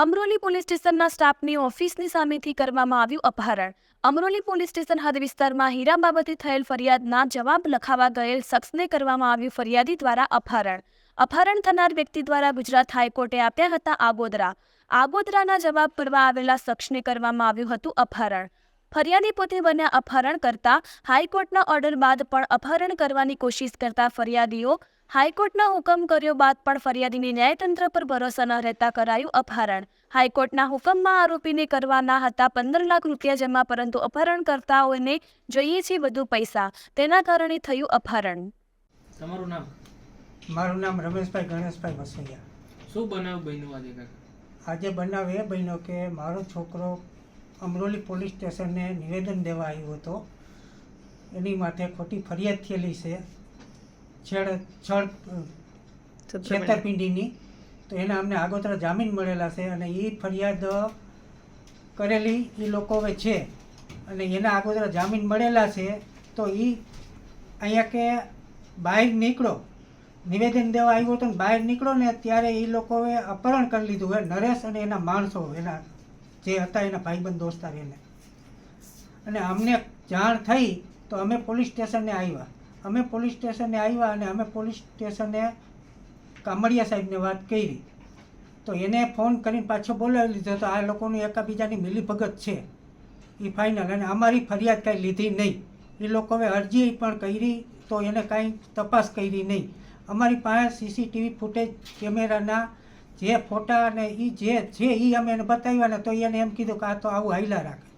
Amroli police સ્ટેશનના સ્ટાફની ઓફિસની સામેથી કરવામાં આવ્યું અપહરણ. અમરોલી પોલીસ સ્ટેશન હદ વિસ્તારમાં હીરા બાબતે થયેલ ફરિયાદના જવાબ લખાવા ગયેલ શખ્સને કરવામાં આવ્યું ફરિયાદી દ્વારા અપહરણ. અપહરણ થનાર વ્યક્તિ દ્વારા ગુજરાત હાઈકોર્ટે આપ્યા હતા આબોદરા. આબોદરાના જવાબ પૂરવા આવેલા શખ્સને કરવામાં આવ્યું હતું અપહરણ. ફરિયાદી પોતે બન્યા અપહરણ કરતા હાઈકોર્ટના ઓર્ડર બાદ પણ અપહરણ કરવાની કોશિશ કરતા ફરિયાદીઓ હાઈકોર્ટના હુકમ કર્યો બાદ પણ ફરિયાદીની ન્યાયતંત્ર પર ભરોસો ન રહેતા કરાયું અપહરણ. હાઈકોર્ટના હુકમમાં આરોપીને કરવાના હતા પંદર લાખ રૂપિયા જમા પરંતુ અપહરણકર્તાઓને જોઈએ છે વધુ પૈસા. તેના કારણે થયું અપહરણ. તમારું નામ? મારું નામ રમેશભાઈ ગણેશભાઈ વસૈયા. શું બનાવ બન્યું આજે કાકા આજે બનાવ એ બન્યો કે મારો છોકરો અમરોલી પોલીસ સ્ટેશનને નિવેદન દેવા આવ્યો હતો. એની માટે ખોટી ફરિયાદ થયેલી છે. છેડ છળ છેતરપિંડીની. તો એના અમને આગોતરા જામીન મળેલા છે અને એ ફરિયાદ કરેલી એ લોકો હવે છે. અને એના આગોતરા જામીન મળેલા છે તો એ અહીંયા કે બહાર નીકળો. નિવેદન દેવા આવ્યો હતો ને બહાર નીકળો ને ત્યારે એ લોકોએ અપહરણ કરી લીધું હોય નરેશ અને એના માણસો એના જે હતા એના ભાઈબંધ દોસ્તાર એને. અને અમને જાણ થઈ તો અમે પોલીસ સ્ટેશને આવ્યા. અમે પોલીસ સ્ટેશને આવ્યા અને અમે પોલીસ સ્ટેશને કામડિયા સાહેબને વાત કરી. તો એને ફોન કરીને પાછો બોલાવી લીધો તો આ લોકોનું એકાબીજાની મિલીભગત છે. એ ફાઇનલ અને અમારી ફરિયાદ કાંઈ લીધી નહીં. એ લોકોએ અરજી પણ કરી તો એને કાંઈ તપાસ કરી નહીં. અમારી પાસે સીસીટીવી ફૂટેજ કેમેરાના જે ફોટા અને એ જે છે એ અમે એને બતાવ્યા ને તો એને એમ કીધું કે આ તો આવું હાઈલા રાખે.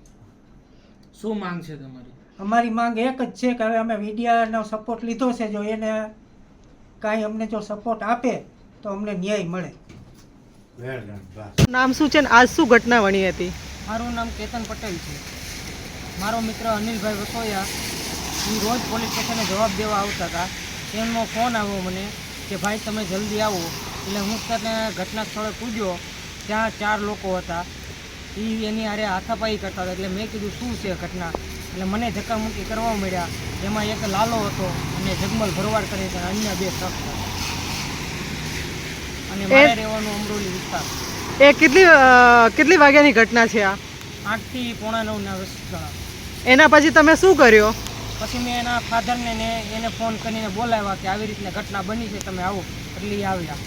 શું માંગ છે તમારી? અમારી માંગ એક જ છે કે હવે અમે મીડિયાનો સપોર્ટ લીધો છે. જો એને કાંઈ અમને જો સપોર્ટ આપે તો અમને ન્યાય મળે. નામ શું છે ને આજ શું ઘટના બની હતી? મારું નામ કેતન પટેલ છે. મારો મિત્ર અનિલભાઈ વસોયા એ રોજ પોલીસ સ્ટેશને જવાબ દેવા આવતા હતા. તેમનો ફોન આવ્યો મને કે ભાઈ તમે જલ્દી આવો. એટલે હું ત્યાં ઘટના સ્થળે પૂજ્યો ત્યાં ચાર લોકો હતા. એ એની હારે હાથાપાઈ કરતા હતા. એટલે મેં કીધું શું છે ઘટના? એટલે મને ધક્કામુક્કી કરવા મળ્યા. એમાં એક લાલો હતો અને જગમલ ભરવાડ કરે છે અન્ય બે શખ્સ અને મારે રહેવાનું અમરોલી વિસ્તાર. એ કેટલી કેટલી વાગ્યાની ઘટના છે આ? આઠથી પોણા નવના વસ્તુ એના પછી તમે શું કર્યો? પછી મેં એના ફાધરને ને એને ફોન કરીને બોલાવ્યા કે આવી રીતના ઘટના બની છે તમે આવો. એટલે આવ્યા.